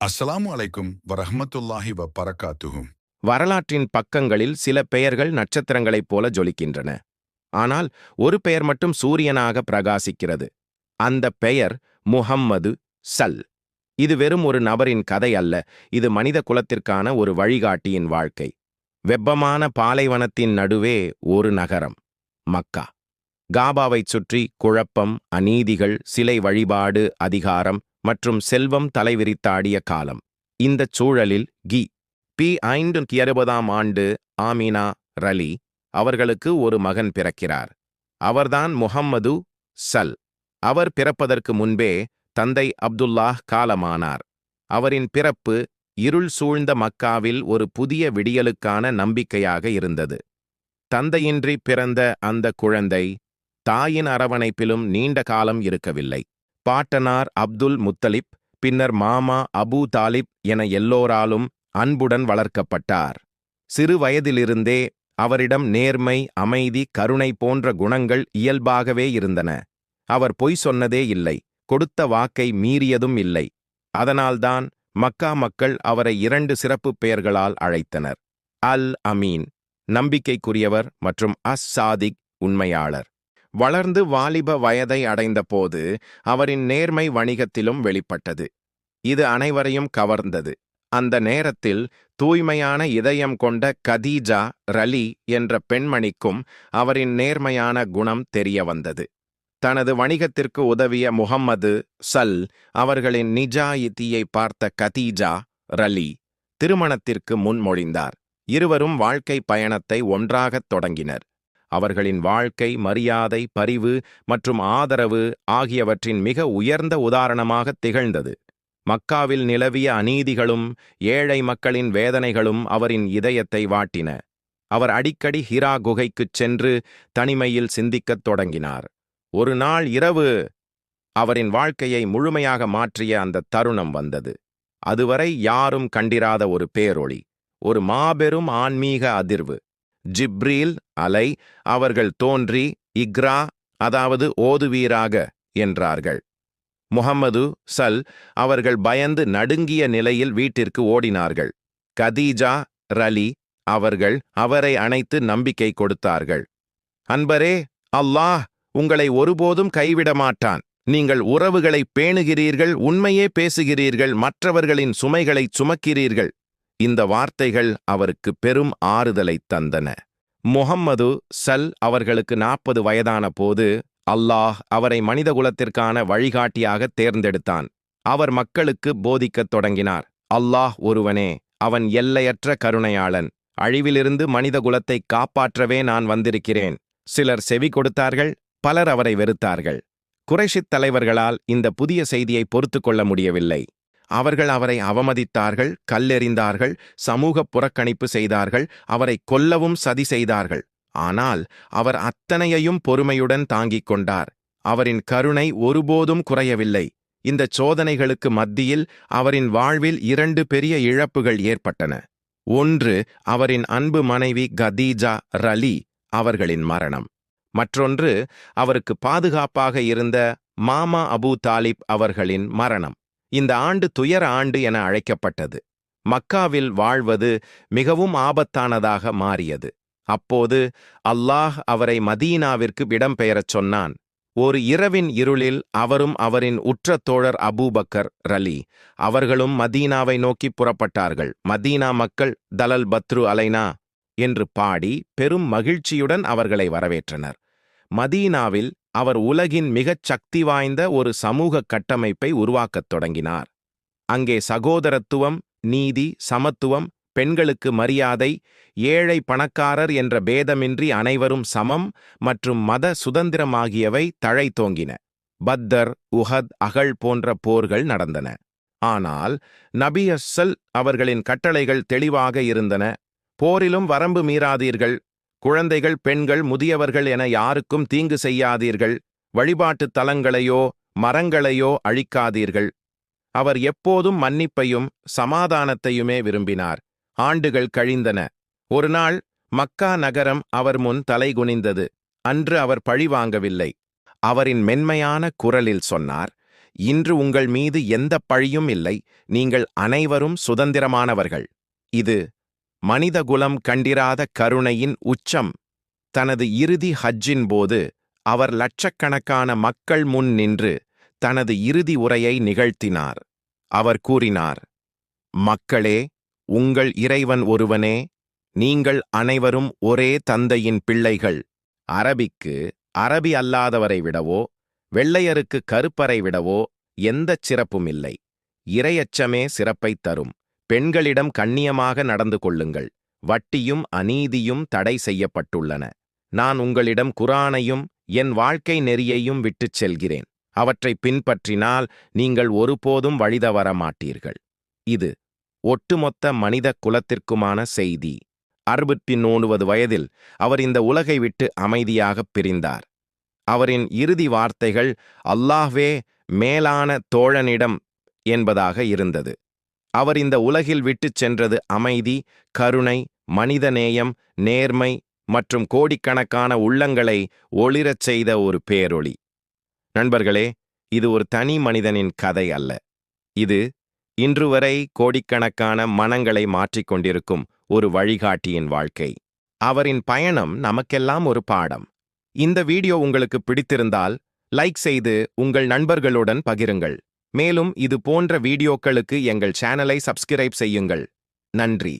அஸ்ஸலாமு அலைக்கும் வரஹமத்துல்லாஹி வ பரக்காத்துஹும் வரலாற்றின் பக்கங்களில் சில பெயர்கள் நட்சத்திரங்களைப் போல ஜொலிக்கின்றன. ஆனால் ஒரு பெயர் மட்டும் சூரியனாக பிரகாசிக்கிறது. அந்த பெயர் முஹம்மது சல். இது வெறும் ஒரு நபரின் கதை அல்ல இது மனித குலத்திற்கான ஒரு வழிகாட்டியின் வாழ்க்கை. வெப்பமான பாலைவனத்தின் நடுவே ஒரு நகரம் மக்கா. காபாவைச் சுற்றி குழப்பம் அநீதிகள் சிலை வழிபாடு அதிகாரம் மற்றும் செல்வம் தலைவிரித்தாடிய காலம். இந்தச் சூழலில் கி. பி. ஐந்து அறுபதாம் ஆண்டு ஆமினா ரலி அவர்களுக்கு ஒரு மகன் பிறக்கிறார். அவர்தான் முஹம்மது சல். அவர் பிறப்பதற்கு முன்பே தந்தை அப்துல்லாஹ் காலமானார். அவரின் பிறப்பு இருள் சூழ்ந்த மக்காவில் ஒரு புதிய விடியலுக்கான நம்பிக்கையாக இருந்தது. தந்தையின்றி பிறந்த அந்த குழந்தை தாயின் அரவணைப்பிலும் நீண்ட காலம் இருக்கவில்லை. பாட்டனார் அப்துல் முத்தலிப் பின்னர் மாமா அபூ தாலிப் என எல்லோராலும் அன்புடன் வளர்க்கப்பட்டார். சிறு வயதிலிருந்தே அவரிடம் நேர்மை அமைதி கருணை போன்ற குணங்கள் இயல்பாகவே இருந்தன. அவர் பொய் சொன்னதே இல்லை கொடுத்த வாக்கை மீறியதும் இல்லை. அதனால்தான் மக்கா மக்கள் அவரை இரண்டு சிறப்புப் பெயர்களால் அழைத்தனர். அல் அமீன் நம்பிக்கைக்குரியவர் மற்றும் அஸ் சாதிக் உண்மையாளர். வளர்ந்து வாலிப வயதை அடைந்தபோது அவரின் நேர்மை வணிகத்திலும் வெளிப்பட்டது. இது அனைவரையும் கவர்ந்தது. அந்த நேரத்தில் தூய்மையான இதயம் கொண்ட கதீஜா ரலி என்ற பெண்மணிக்கும் அவரின் நேர்மையான குணம் தெரிய வந்தது தனது வணிகத்திற்கு உதவிய முகம்மது சல் அவர்களின் நிஜாயித்தியை பார்த்த கதீஜா ரலி திருமணத்திற்கு முன்மொழிந்தார். இருவரும் வாழ்க்கை பயணத்தை ஒன்றாகத் தொடங்கினர். அவர்களின் வாழ்க்கை மரியாதை பரிவு மற்றும் ஆதரவு ஆகியவற்றின் மிக உயர்ந்த உதாரணமாகத் திகழ்ந்தது. மக்காவில் நிலவிய அநீதிகளும் ஏழை மக்களின் வேதனைகளும் அவரின் இதயத்தை வாட்டின. அவர் அடிக்கடி ஹிரா குகைக்குச் சென்று தனிமையில் சிந்திக்கத் தொடங்கினார். ஒரு நாள் இரவு அவரின் வாழ்க்கையை முழுமையாக மாற்றிய அந்த தருணம் வந்தது. அதுவரை யாரும் கண்டிராத ஒரு பேரொளி ஒரு மாபெரும் ஆன்மீக அதிர்வு. ஜிப்ரீல் அலை அவர்கள் தோன்றி இக்ரா அதாவது ஓதுவீராக என்றார்கள். முகம்மது சல் அவர்கள் பயந்து நடுங்கிய நிலையில் வீட்டிற்கு ஓடினார்கள். கதீஜா ரலி அவர்கள் அவரை அணைத்து நம்பிக்கை கொடுத்தார்கள். அன்பரே அல்லாஹ் உங்களை ஒருபோதும் கைவிட மாட்டான். நீங்கள் உறவுகளை பேணுகிறீர்கள் உண்மையே பேசுகிறீர்கள் மற்றவர்களின் சுமைகளைச் சுமக்கிறீர்கள். இந்த வார்த்தைகள் அவருக்கு பெரும் ஆறுதலைத் தந்தன. முகம்மது சல் அவர்களுக்கு நாற்பது வயதான போது அல்லாஹ் அவரை மனிதகுலத்திற்கான வழிகாட்டியாக தேர்ந்தெடுத்தான். அவர் மக்களுக்கு போதிக்கத் தொடங்கினார். அல்லாஹ் ஒருவனே அவன் எல்லையற்ற கருணையாளன். அழிவிலிருந்து மனிதகுலத்தை காப்பாற்றவே நான் வந்திருக்கிறேன். சிலர் செவி கொடுத்தார்கள் பலர் அவரை வெறுத்தார்கள். குறைஷித் தலைவர்களால் இந்த புதிய செய்தியை பொறுத்து கொள்ள முடியவில்லை. அவர்கள் அவரை அவமதித்தார்கள் கல்லெறிந்தார்கள் சமூக புறக்கணிப்பு செய்தார்கள் அவரை கொல்லவும் சதி செய்தார்கள். ஆனால் அவர் அத்தனையையும் பொறுமையுடன் தாங்கிக் கொண்டார். அவரின் கருணை ஒருபோதும் குறையவில்லை. இந்த சோதனைகளுக்கு மத்தியில் அவரின் வாழ்வில் இரண்டு பெரிய இழப்புகள் ஏற்பட்டன. ஒன்று அவரின் அன்பு மனைவி கதீஜா ரலி அவர்களின் மரணம். மற்றொன்று அவருக்கு பாதுகாப்பாக இருந்த மாமா அபூ தாலிப் அவர்களின் மரணம். இந்த ஆண்டு துயர ஆண்டு என அழைக்கப்பட்டது. மக்காவில் வாழ்வது மிகவும் ஆபத்தானதாக மாறியது. அப்போது அல்லாஹ் அவரை மதீனாவிற்கு இடம்பெயரச் சொன்னான். ஒரு இரவின் இருளில் அவரும் அவரின் உற்ற தோழர் அபூபக்கர் ரலி அவர்களும் மதீனாவை நோக்கி புறப்பட்டார்கள். மதீனா மக்கள் தலல் பத்ரு அலைனா என்று பாடி பெரும் மகிழ்ச்சியுடன் அவர்களை வரவேற்றனர். மதீனாவில் அவர் உலகின் மிகச் சக்தி வாய்ந்த ஒரு சமூக கட்டமைப்பை உருவாக்கத் தொடங்கினார். அங்கே சகோதரத்துவம் நீதி சமத்துவம் பெண்களுக்கு மரியாதை ஏழை பணக்காரர் என்ற பேதமின்றி அனைவரும் சமம் மற்றும் மத சுதந்திரம் ஆகியவை தழைத்தோங்கின பத்தர் உஹத் அகழ் போன்ற போர்கள் நடந்தன. ஆனால் நபி அஸ்ஸல் அவர்களின் கட்டளைகள் தெளிவாக இருந்தன. போரிலும் வரம்பு மீறாதீர்கள். குழந்தைகள் பெண்கள் முதியவர்கள் என யாருக்கும் தீங்கு செய்யாதீர்கள். வழிபாட்டுத் தலங்களையோ மரங்களையோ அழிக்காதீர்கள். அவர் எப்போதும் மன்னிப்பையும் சமாதானத்தையுமே விரும்பினார். ஆண்டுகள் கழிந்தன. ஒரு நாள் மக்கா நகரம் அவர் முன் தலைகுனிந்தது. அன்று அவர் பழி வாங்கவில்லை. அவரின் மென்மையான குரலில் சொன்னார் இன்று உங்கள் மீது எந்த பழியும் இல்லை. நீங்கள் அனைவரும் சுதந்திரமானவர்கள். இது மனிதகுலம் கண்டிராத கருணையின் உச்சம். தனது இறுதி ஹஜ்ஜின் போது அவர் லட்சக்கணக்கான மக்கள் முன் நின்று தனது இறுதி உரையை நிகழ்த்தினார். அவர் கூறினார் மக்களே உங்கள் இறைவன் ஒருவனே நீங்கள் அனைவரும் ஒரே தந்தையின் பிள்ளைகள். அரபிக்கு அரபி அல்லாதவரை விடவோ வெள்ளையருக்கு கருப்பரை விடவோ எந்தச் சிறப்புமில்லை இறையச்சமே இரையச்சமே சிறப்பைத் தரும். பெண்களிடம் கண்ணியமாக நடந்து கொள்ளுங்கள். வட்டியும் அநீதியும் தடை செய்யப்பட்டுள்ளன. நான் உங்களிடம் குரானையும் என் வாழ்க்கை நெறியையும் விட்டுச் செல்கிறேன். அவற்றை பின்பற்றினால் நீங்கள் ஒருபோதும் வழிதவற மாட்டீர்கள் இது ஒட்டுமொத்த மனித குலத்திற்குமான செய்தி. அறுபத்தி நோண்டுவது வயதில் அவர் இந்த உலகை விட்டு அமைதியாகப் பிரிந்தார். அவரின் இறுதி வார்த்தைகள் அல்லாஹ்வே மேலான தோழனிடம் என்பதாக இருந்தது. அவர் இந்த உலகில் விட்டுச் சென்றது அமைதி கருணை மனிதநேயம் நேர்மை மற்றும் கோடிக்கணக்கான உள்ளங்களை ஒளிரச் செய்த ஒரு பேரொளி. நண்பர்களே இது ஒரு தனி மனிதனின் கதை அல்ல. இது இன்று வரை கோடிக்கணக்கான மனங்களை மாற்றிக் கொண்டிருக்கும் ஒரு வழிகாட்டியின் வாழ்க்கை. அவரின் பயணம் நமக்கெல்லாம் ஒரு பாடம். இந்த வீடியோ உங்களுக்கு பிடித்திருந்தால் லைக் செய்து உங்கள் நண்பர்களுடன் பகிருங்கள். மேலும் இது போன்ற வீடியோக்களுக்கு எங்கள் சேனலை சப்ஸ்கிரைப் செய்யுங்கள். நன்றி.